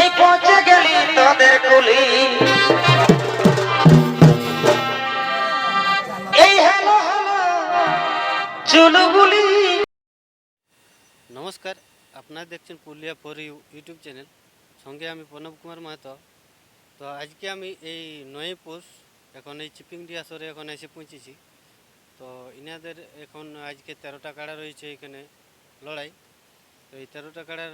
এই গেলি কুলি। এই নমস্কার, আপনারা দেখছেন Purulia for you YouTube channel. সঙ্গে আমি প্রণব কুমার মাহাতো। তো আজকে আমি এই নয় পোষ, এখন এই চিপিংডি আসরে এখন এসে পৌঁছেছি। তো ইনাদের এখন আজকে তেরোটা কাড়া রয়েছে এখানে লড়াই। তো এই তেরোটা কাড়ার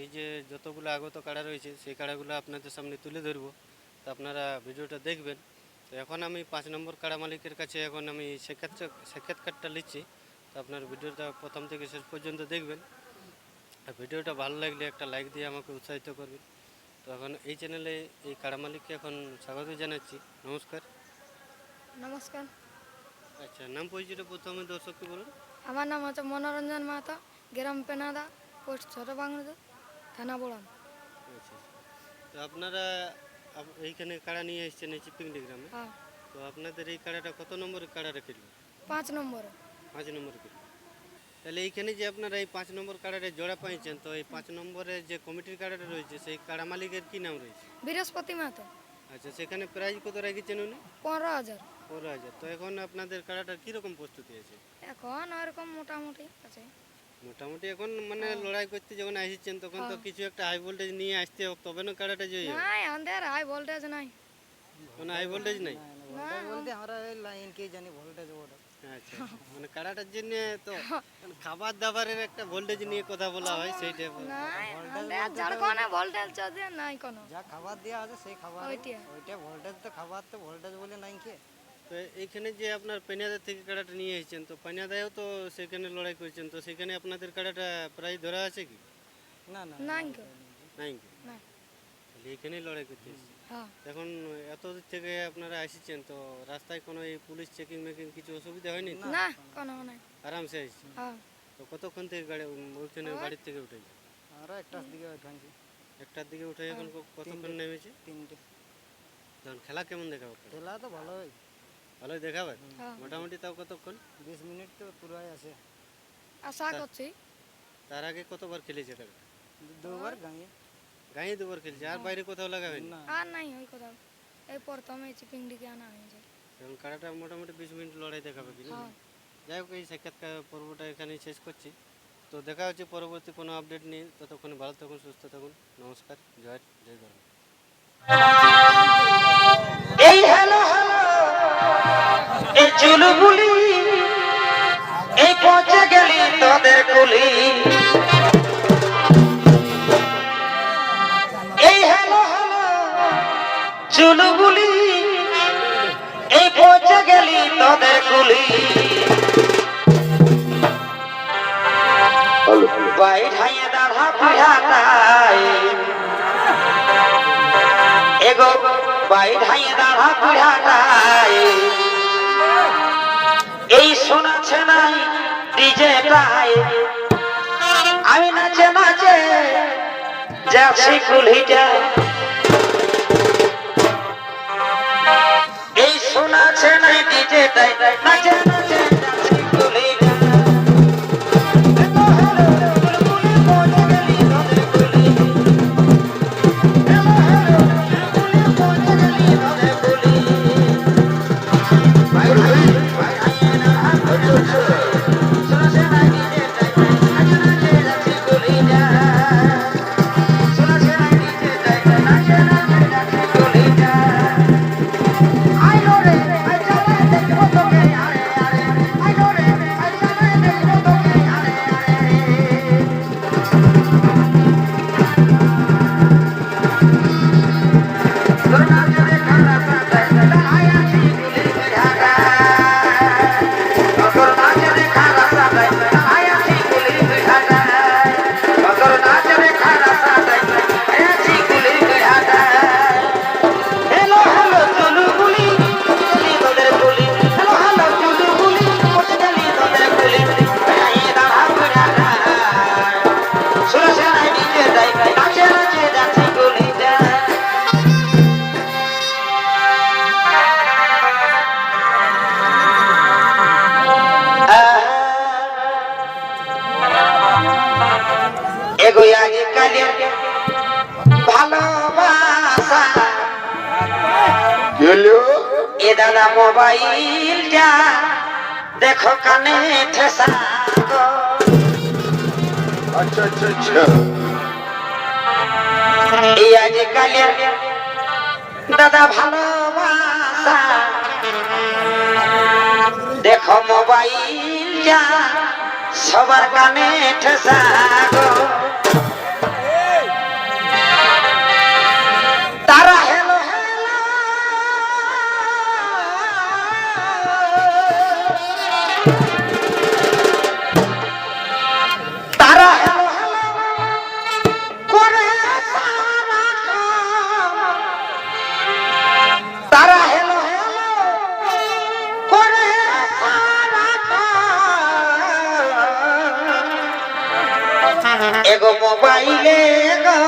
এই যে যতগুলো আগত কাড়া রয়েছে সেই কাড়াগুলো আপনাদের সামনে তুলে ধরবো। তো আপনারা ভিডিওটা দেখবেন। তো এখন আমি পাঁচ নম্বর কাড়া মালিকের কাছে এখন আমি সাক্ষাৎ সাক্ষাৎকারটা নিচ্ছি তো আপনার ভিডিওটা প্রথম থেকে শেষ পর্যন্ত দেখবেন। আর ভিডিওটা ভালো লাগলে একটা লাইক দিয়ে আমাকে উৎসাহিত করবেন। তো এখন এই চ্যানেলে এই কাড়া মালিককে এখন স্বাগত জানাচ্ছি। নমস্কার। নমস্কার। আচ্ছা নাম পরিচয়টা প্রথমে দর্শককে বলুন। আমার নাম হচ্ছে মনোরঞ্জন মাহাতো। গ্রাম পেনাদা পোস্ট ছোট বাংলাদেশ থানা বোড়াম। আচ্ছা তো আপনারা এইখানে কাড়া নিয়ে এসেছেন এই চিপিংডি গ্রামে? হ্যাঁ। তো আপনাদের এই কাড়াটা কত নম্বরের কাড়া রেখেছিল? পাঁচ নম্বরে। পাঁচ নম্বর তাহলে এইখানে যে আপনারা এই পাঁচ নম্বর কাড়াটা জোড়া পাইছেন তো এই পাঁচ নম্বরের যে কমিটির কাড়াটা রয়েছে সেই কাড়া মালিকের কী নাম রয়েছে? বৃহস্পতি মাহাতো। আচ্ছা সেখানে প্রাইজ কত রেখেছেন উনি? পনেরো হাজার। পনেরো হাজার। তো এখন আপনাদের কাড়াটার কীরকম প্রস্তুতি আছে? এখন ওরকম মোটামুটি আছে। মোটামুটি এখন মানে লড়াই করতে যখন আসছেন তখন তো কিছু একটা হাই ভোল্টেজ নিয়ে আসতে হবে তবে না কাড়াটা জয়ী হবে? নাই আমাদের হাই ভোল্টেজ নাই। কোনো হাই ভোল্টেজ নাই? বলতে আমরা এই লাইন কে জানি ভোল্টেজ ওটা আচ্ছা মানে কাড়াটার জন্য তো খাবার দাবারের একটা ভোল্টেজ নিয়ে কথা বলা হয় সেইটা বল- নাই আমাদের যার কোনো ভোল্টেজ যদি নাই কোনো। যা খাবার দেওয়া আছে সেই খাবার ওইটা। ওইটা ভোল্টেজ তো খাবার তো ভোল্টেজ বলে নাই কে? তো এইখানে যে আপনার পেনিয়াদা থেকে কাড়াটা নিয়ে এসেছেন তো পেনিয়াদায়ও তো সেখানে লড়াই করছেন তো সেখানে আপনাদের কাড়াটা প্রায় ধরা আছে কি? না না নাই নাই তাহলে এখানেই লড়াই করতে হ্যাঁ। এখন এত দূর থেকে আপনারা এসেছেন তো রাস্তায় কোনো এই পুলিশ চেকিং মেকিং কিছু অসুবিধা হয়নি? না কোনো নাই। আরামসে এসেছেন হ্যাঁ। তো কতক্ষণ থেকে গাড়ি ওইখানে বাড়ির থেকে উঠেছে আমরা একটার দিকে ওইখানছি একটার দিকে উঠে এখন কতক্ষণ নেমেছে? তিনটে। তখন খেলা কেমন দেখাবে খেলা তো ভালো ভালোই। ভালোই দেখাবে? হ্যাঁ। মোটামুটি তাও কতক্ষণ? বিশ মিনিট তো পুরাই আছে। আশা করছি তার আগে কতবার খেলেছে তারা? দুবার গাঁয়ে। গাঁয়ে দুবার খেলছে আর বাইরে কোথাও লাগা হয়নি না। আর নাই ওই কথা এই প্রথমে চিপিংডিকে আনা হয়েছে। এখন কাড়াটা মোটামুটি বিশ মিনিট লড়াই দেখাবে কি হ্যাঁ। যাই হোক এই সাক্ষাৎকার পর্বটা এখানেই শেষ করছি। তো দেখা হচ্ছে পরবর্তী কোনো আপডেট নিয়ে। ততক্ষণে ভালো থাকুন সুস্থ থাকুন। নমস্কার জয় জয় ধর্ম চুলগুলি এই পচে গেলি তোদের কুলি। এই হ্যালো হ্যালো চুলগুলি এই পচে গেলি তোদের কুলি। বাইর হাইয়ে দাঁড়া পিড়াটাই এগো বাই ধাইয়ে দাঁড়া পিড়াটাই এই শোনাছে নাই ডিজেটাই আমি নাচে নাচে যাচ্ছি কুলিটা এই শোনাছে নাই ডিজে তাই। নাচে নাচে ভালোবাসা। এ দাদা মোবাইলটা দেখো কানে ঠেসা। আচ্ছা আচ্ছা আচ্ছা। এই দাদা ভালোবাসা। দেখো মোবাইলটা সবার কানে ঠেসা গো। এগো মোবাইলে গো।